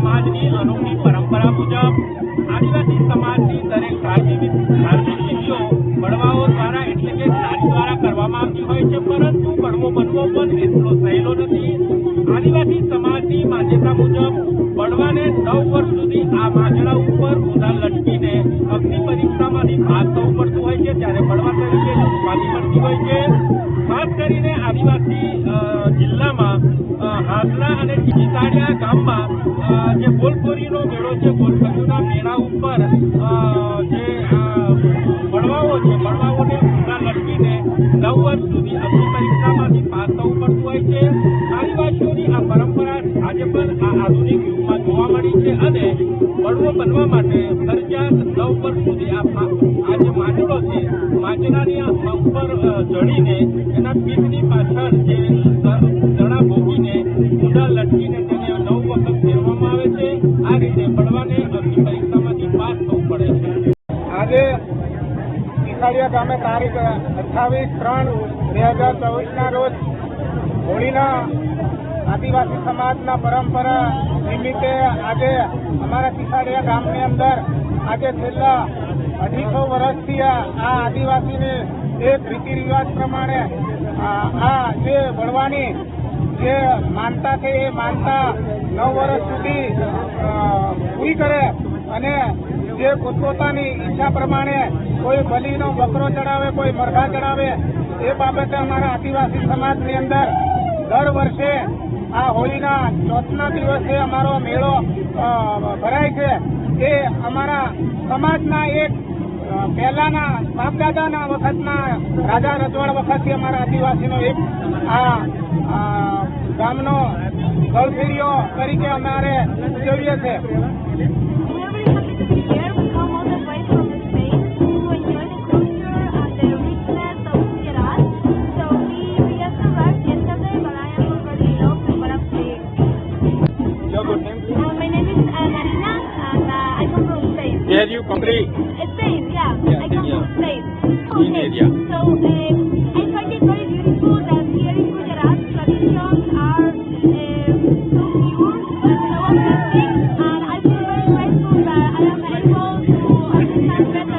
સમાજની અનોખી પરંપરા મુજબ આદિવાસી સમાજની દરેક ધાર્મિક વિધિઓ બળવાઓ દ્વારા એટલે કે જ્ઞાની દ્વારા કરવામાં આવતી હોય છે પરંતુ બળવો બનવો પણ એટલો સહેલો નથી. આદિવાસી સમાજની માન્યતા મુજબ બળવાને નવ વર્ષ સુધી આ માંજણા ઉપર ઉધા લટકીને અગ્નિ પરીક્ષામાંથી ભાગ થવું પડતું હોય છે ત્યારે બળવા તરીકે ઉપાધિ મળતી હોય છે. ખાસ કરીને આદિવાસી જિલ્લામાં અ, હાસલા અને ચીતાડિયા ગામમાં જે ગોલખોરીનો મેળો છે ગોલખોરીના મેળા ઉપર જે આ છે બળવાઓને ઊંધા લટકીને નવ વર્ષ સુધી અગ્નિ પરીક્ષામાંથી પાસ થવું પડતું હોય છે. આદિવાસીઓની આ પરંપરા આજે પણ આ આધુનિક યુગમાં જોવા મળી છે અને બળવો બનવા માટે ફરજિયાત નવ વર્ષ સુધી આ આજે માંડલો છે માંડલાની આ ઉપર ચડીને એના પીઠની પાછળ જે દ- દડા ભોગીને ઊંડા લટકીને આજે અઠ્ઠાવીસ ત્રણ બે હજાર ચોવીસના રોજ હોળીના આદિવાસી સમાજના પરંપરા નિમિત્તે આજે અમારા ટીખાડિયા ગામની અંદર આજે છેલ્લા અઢીસો વર્ષથી આ આદિવાસીની એક રીતિ રિવાજ પ્રમાણે આ જે વળવાની જે માનતા છે એ માનતા નવ વર્ષ સુધી પૂરી કરે અને જે પોતપોતાની ઈચ્છા પ્રમાણે કોઈ બલીનો બકરો ચડાવે, કોઈ મરઘા ચડાવે, એ બાબતે અમારા આદિવાસી સમાજની અંદર દર વર્ષે આ હોળીના ચોથના દિવસે અમારો મેળો ભરાય છે. એ અમારા સમાજના એક પહેલાના બાપદાદાના વખતના રાજા રજવાડ વખતથી અમારા આદિવાસીનો એક આ ગામનો ગળફેરીઓ તરીકે અમારે ઉજવીએ છીએ We're very happy to be here. We come all the way from Spain to enjoy the